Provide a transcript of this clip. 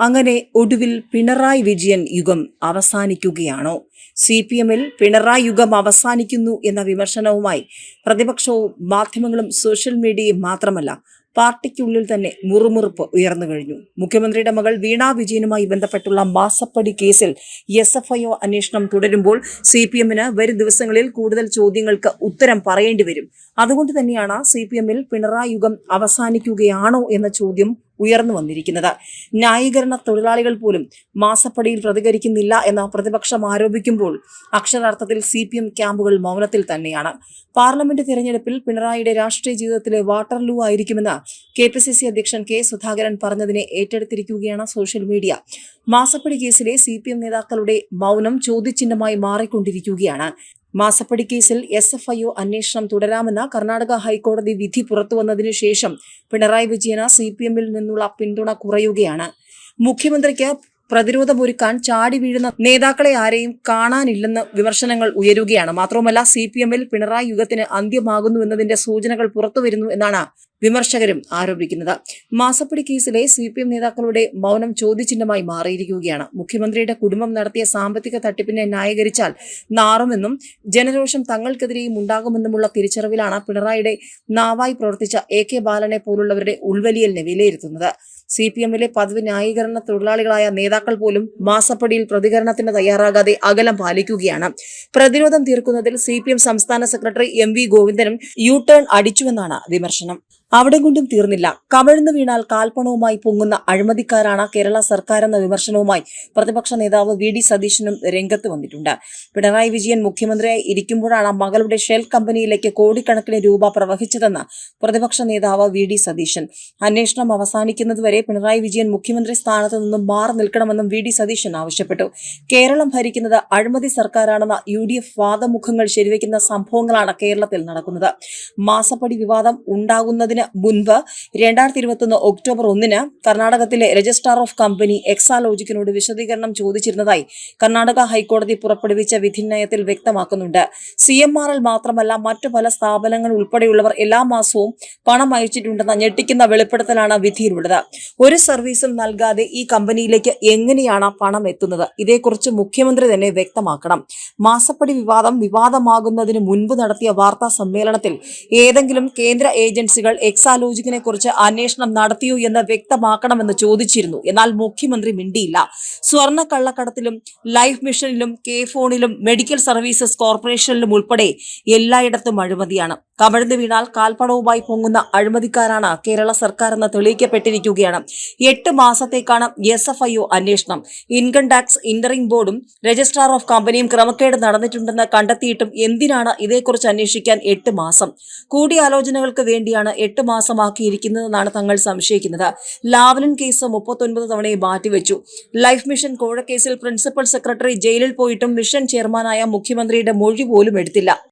അങ്ങനെ ഒടുവിൽ പിണറായി വിജയൻ യുഗം അവസാനിക്കുകയാണോ? സി പി എമ്മിൽ പിണറായി യുഗം അവസാനിക്കുന്നു എന്ന വിമർശനവുമായി പ്രതിപക്ഷവും മാധ്യമങ്ങളും സോഷ്യൽ മീഡിയയും മാത്രമല്ല പാർട്ടിക്കുള്ളിൽ തന്നെ മുറുമുറുപ്പ് ഉയർന്നു കഴിഞ്ഞു. മുഖ്യമന്ത്രിയുടെ മകൾ വീണ വിജയനുമായി ബന്ധപ്പെട്ടുള്ള മാസപ്പടി കേസിൽ എസ് എഫ് ഐ ഒ അന്വേഷണം തുടരുമ്പോൾ സി പി എമ്മിന് വരും ദിവസങ്ങളിൽ കൂടുതൽ ചോദ്യങ്ങൾക്ക് ഉത്തരം പറയേണ്ടി വരും. അതുകൊണ്ട് തന്നെയാണ് സി പി എമ്മിൽ പിണറായി യുഗം അവസാനിക്കുകയാണോ എന്ന ചോദ്യം ഉയർന്നു വന്നിരിക്കുന്നത്. ന്യായീകരണ തൊഴിലാളികൾ പോലും മാസപ്പടിയിൽ പ്രതികരിക്കുന്നില്ല എന്ന പ്രതിപക്ഷം ആരോപിക്കുമ്പോൾ അക്ഷരാർത്ഥത്തിൽ സി പി എം ക്യാമ്പുകൾ മൗനത്തിൽ തന്നെയാണ്. പാർലമെന്റ് തിരഞ്ഞെടുപ്പിൽ പിണറായിയുടെ രാഷ്ട്രീയ ജീവിതത്തിലെ വാട്ടർലൂ ആയിരിക്കുമെന്ന് കെ പി സി സി അധ്യക്ഷൻ കെ സുധാകരൻ പറഞ്ഞതിനെ ഏറ്റെടുത്തിരിക്കുകയാണ് സോഷ്യൽ മീഡിയ. മാസപ്പടി കേസിലെ സി പി എം നേതാക്കളുടെ മൗനം ചോദ്യചിഹ്നമായി മാറിക്കൊണ്ടിരിക്കുകയാണ്. മാസപ്പടി കേസിൽ എസ് എഫ് ഐ ഒ അന്വേഷണം തുടരാമെന്ന കർണാടക ഹൈക്കോടതി വിധി പുറത്തുവന്നതിനു ശേഷം പിണറായി വിജയന് സി പി എമ്മിൽ നിന്നുള്ള പിന്തുണ കുറയുകയാണ്. മുഖ്യമന്ത്രിക്ക് പ്രതിരോധമൊരുക്കാൻ ചാടി വീഴുന്ന നേതാക്കളെ ആരെയും കാണാനില്ലെന്ന് വിമർശനങ്ങൾ ഉയരുകയാണ്. മാത്രവുമല്ല സി പി എമ്മിൽ പിണറായി യുഗത്തിന് അന്ത്യമാകുന്നു എന്നതിന്റെ സൂചനകൾ പുറത്തുവരുന്നു എന്നാണ് വിമർശകരും ആരോപിക്കുന്നത്. മാസപ്പടി കേസിലെ സി പി എം നേതാക്കളുടെ മൗനം ചോദ്യചിഹ്നമായി മാറിയിരിക്കുകയാണ്. മുഖ്യമന്ത്രിയുടെ കുടുംബം നടത്തിയ സാമ്പത്തിക തട്ടിപ്പിനെ ന്യായീകരിച്ചാൽ നാറുമെന്നും ജനരോഷം തങ്ങൾക്കെതിരെയും ഉണ്ടാകുമെന്നുമുള്ള തിരിച്ചറിവിലാണ് പിണറായിയുടെ നാവായി പ്രവർത്തിച്ച എ കെ ബാലനെ പോലുള്ളവരുടെ ഉൾവലിയലിനെ വിലയിരുത്തുന്നത്. സി പി എമ്മിലെ പദവി ന്യായീകരണ തൊഴിലാളികളായ നേതാക്കൾ പോലും മാസപ്പടിയിൽ പ്രതികരണത്തിന് തയ്യാറാകാതെ അകലം പാലിക്കുകയാണ്. പ്രതിരോധം തീർക്കുന്നതിൽ സി സംസ്ഥാന സെക്രട്ടറി എം വി ഗോവിന്ദനും യു ടേൺ അടിച്ചുവെന്നാണ് വിമർശനം. അവിടെ കൊണ്ടും തീർന്നില്ല. കമിഴ്ന്നു വീണാൽ കാൽപ്പണവുമായി പൊങ്ങുന്ന അഴിമതിക്കാരാണ് കേരള സർക്കാർ എന്ന വിമർശനവുമായി പ്രതിപക്ഷ നേതാവ് വി ഡി സതീശനും രംഗത്ത് വന്നിട്ടുണ്ട്. പിണറായി വിജയൻ മുഖ്യമന്ത്രിയായി ഇരിക്കുമ്പോഴാണ് മകളുടെ ഷെൽ കമ്പനിയിലേക്ക് കോടിക്കണക്കിന് രൂപ പ്രവഹിച്ചതെന്ന് പ്രതിപക്ഷ നേതാവ് വി ഡി സതീശൻ. അന്വേഷണം അവസാനിക്കുന്നതുവരെ പിണറായി വിജയൻ മുഖ്യമന്ത്രി സ്ഥാനത്ത് നിന്നും മാറി നിൽക്കണമെന്നും വി ഡി സതീശൻ ആവശ്യപ്പെട്ടു. കേരളം ഭരിക്കുന്നത് അഴിമതി സർക്കാരാണെന്ന യു ഡി എഫ് വാദമുഖങ്ങൾ ശരിവയ്ക്കുന്ന സംഭവങ്ങളാണ് കേരളത്തിൽ നടക്കുന്നത്. മാസപ്പടി വിവാദം ഉണ്ടാകുന്നതിന് മുൻപ് രണ്ടായിരത്തി ഇരുപത്തൊന്ന് ഒക്ടോബർ ഒന്നിന് കർണാടകത്തിലെ രജിസ്ട്രാർ ഓഫ് കമ്പനി എക്സാലോജിക്കിനോട് വിശദീകരണം ചോദിച്ചിരുന്നതായി കർണാടക ഹൈക്കോടതി പുറപ്പെടുവിച്ച വിധിന്യായത്തിൽ വ്യക്തമാക്കുന്നുണ്ട്. സി എം ആർ എൽ മാത്രമല്ല മറ്റു പല സ്ഥാപനങ്ങൾ ഉൾപ്പെടെയുള്ളവർ എല്ലാ മാസവും പണം അയച്ചിട്ടുണ്ടെന്ന ഞെട്ടിക്കുന്ന വെളിപ്പെടുത്തലാണ് വിധിയിലുള്ളത്. ഒരു സർവീസും നൽകാതെ ഈ കമ്പനിയിലേക്ക് എങ്ങനെയാണ് പണം എത്തുന്നത്? ഇതേക്കുറിച്ച് മുഖ്യമന്ത്രി തന്നെ വ്യക്തമാക്കണം. മാസപ്പടി വിവാദം വിവാദമാകുന്നതിന് മുൻപ് നടത്തിയ വാർത്താ സമ്മേളനത്തിൽ ഏതെങ്കിലും കേന്ദ്ര ഏജൻസികൾ എക്സാലോജിക്കിനെ കുറിച്ച് അന്വേഷണം നടത്തിയോ എന്ന് വ്യക്തമാക്കണമെന്ന് ചോദിച്ചിരുന്നു. എന്നാൽ മുഖ്യമന്ത്രി മിണ്ടിയില്ല. സ്വർണ കള്ളക്കടത്തിലും ലൈഫ് മിഷനിലും കെ ഫോണിലും മെഡിക്കൽ സർവീസസ് കോർപ്പറേഷനിലും ഉൾപ്പെടെ എല്ലായിടത്തും അഴിമതിയാണ്. കമിഴ്ന്നു വീണാൽ കാൽപ്പണവുമായി പൊങ്ങുന്ന അഴിമതിക്കാരാണ് കേരള സർക്കാർ എന്ന് തെളിയിക്കപ്പെട്ടിരിക്കുകയാണ്. എട്ട് മാസത്തേക്കാണ് എസ് എഫ് ഐ ഒ അന്വേഷണം. ഇൻകം ടാക്സ് ഇന്ററിംഗ് ബോർഡും രജിസ്ട്രാർ ഓഫ് കമ്പനിയും ക്രമക്കേട് നടന്നിട്ടുണ്ടെന്ന് കണ്ടെത്തിയിട്ടും എന്തിനാണ് ഇതേക്കുറിച്ച് അന്വേഷിക്കാൻ എട്ട് മാസം? കൂടിയാലോചനകൾക്ക് വേണ്ടിയാണ് എട്ട് മാസമാക്കിയിരിക്കുന്നതെന്നാണ് തങ്ങൾ സംശയിക്കുന്നത്. ലാവ്ലിൻ കേസ് മുപ്പത്തൊൻപത് തവണയെ മാറ്റിവെച്ചു. ലൈഫ് മിഷൻ കോഴക്കേസിൽ പ്രിൻസിപ്പൽ സെക്രട്ടറി ജയിലിൽ പോയിട്ടും മിഷൻ ചെയർമാനായ മുഖ്യമന്ത്രിയുടെ മൊഴി പോലും എടുത്തില്ല.